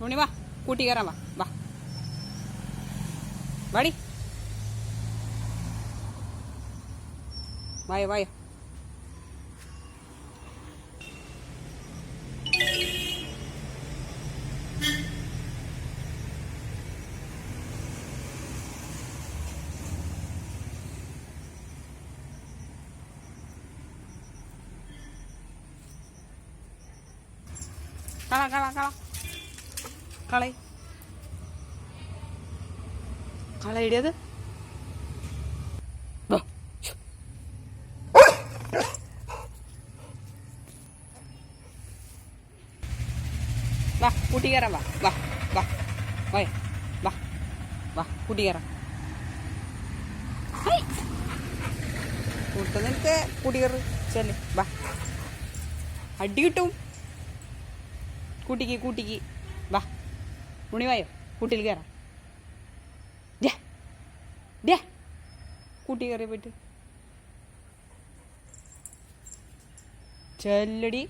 ನೋಡಿ ಬಾ ಕೂಟಿಗಾರಮ್ಮ ಬಾ ಬಾಡಿ ವಾಯ್ ವಾಯ್ Kalah, kalah, kalah. കള. കള കളി കളയിടിയത് വാ കൂട്ടി കയറാം വാ. വാ വാ. വയ വാ വാ കൂട്ടി കയറാം കൂട്ടുന്ന എനിക്ക് കൂട്ടി കയറ് ചെല്ലേ വാ. അടി കിട്ടും. കൂട്ടിക്ക് കൂട്ടിക്ക്. ഉണി കൂട്ടിയിൽ കയറാം ഡേ കൂട്ടി കയറി പോയിട്ട്. ചെല്ലടി.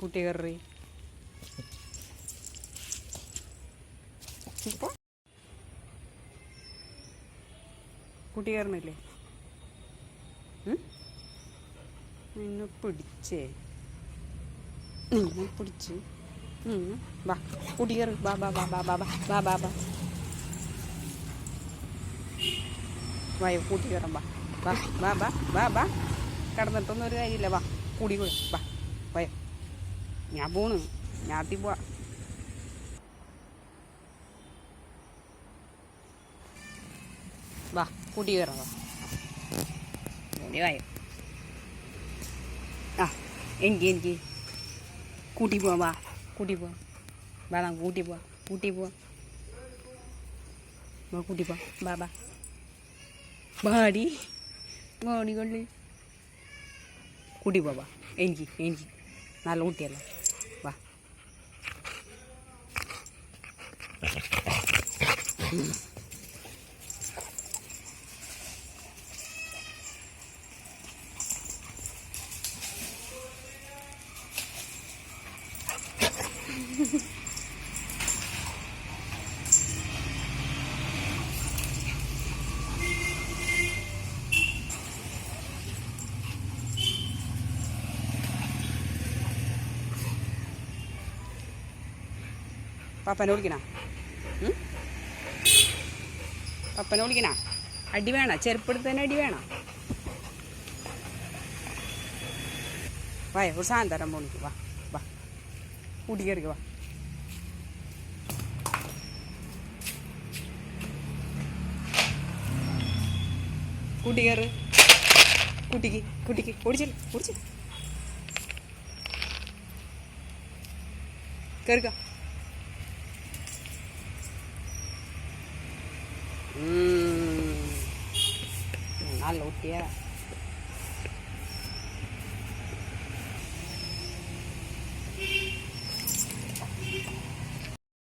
കൂട്ടി കയറി കൂട്ടി കയറുന്നില്ലേ? നിന്നെ പിടിച്ചേ. നിന്നെ പിടിച്ച്. വാ കൂട്ടി കയറി. ബാ ബാ ബാ ബാ ബാ ബാ ബാ ബാ ബാ വായോ വാ. വാ വാ ബാ വാ ബാ കിടന്നിട്ടൊന്നും ഒരു കാര്യമില്ല. വാ കൂടി കൂടെ വാ വയ ഞാൻ പോണ്. ഞാത്തി പോവാ. വാ കൂട്ടി കയറാം വാ. വായോ? ஆ எங்கே எங்கே கூட்டி போவோம் வா கூட்டி போவோம் வேணாம் கூட்டி போவோம் கூட்டி போவோம் வா கூட்டி போ வா வா பாடி பாடி கொள்ளு கூட்டி போவா எஞ்சி எஞ்சி நல்லா ஊட்டியலாம் வா Mm-hmm. പപ്പനെ വിളിക്കണ? പപ്പനെ വിളിക്കണ? അടി വേണ? ചെരുപ്പെടുത്തന്നെ അടി വേണ? വായ ഒരു സാധനം തരാൻ പോണിക്ക്. വാ വാ. കൂട്ടിക്കറിക്ക് വാ. കൂട്ടിക്കറ് കുട്ടിക്ക് കുട്ടിക്ക്. ഓടിച്ചില്ല ഓടിച്ചില്ല കയറുക 嗯，拿楼梯了。